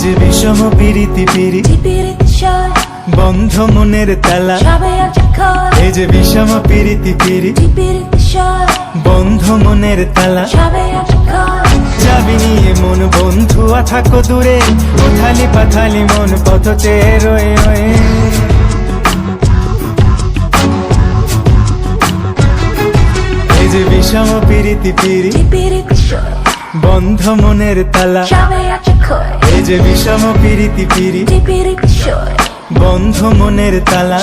পিরিতি পিরি টিপির বিষয় বন্ধ মনের তালা। এই যে বিষম পিরিতি পিরি বন্ধ মনের তালা। যাবি নিয়ে মন বন্ধুয়া থাকো দূরে উথালি পাথালি মন পথ চেয়ে রয়ে রয়ে। যে বিষম পিরিতি পিরি বন্ধ মনের তালা। এই যে বিষম পিরিতি পিরি বন্ধ মনের তালা।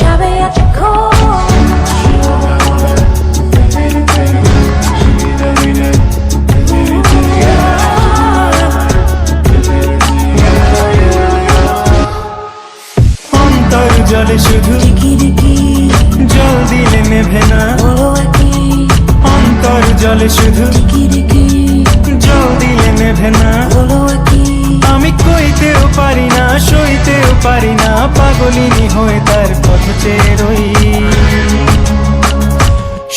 জলে শুধু জল দিলে নেভে না। অন্তর জলে শুধু ডিকি ডিকি জল দিলে নেভে না আমি কইতেও পারি না সইতেও পারি না পাগলিনী হয়ে তার পথ চেয়ে রই।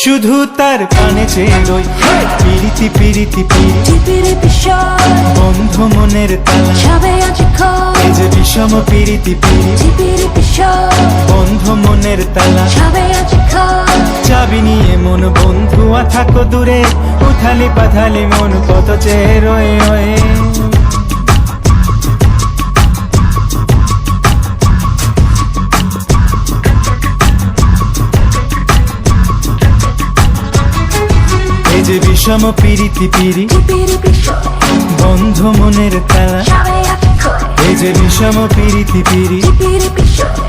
শুধু তার কানে চেয়ে রই পিরিতি পিরিতি পিরি টিপির বিষয়। বন্ধ মনের তালা। এই যে বিষম পিরিতি পিরি টিপির বিষয়। বন্ধ মনের তালা। চাবি নিয়ে মন বন্ধুয়া থাকো দূরে। উথালি পাথালি মন কত চেয়ে রয়ে রয়ে। যে বিষম পিরিতি পিরি বন্ধ মনের তালা এই যে বিষম পিরিতি পিরি টিপির বিষয়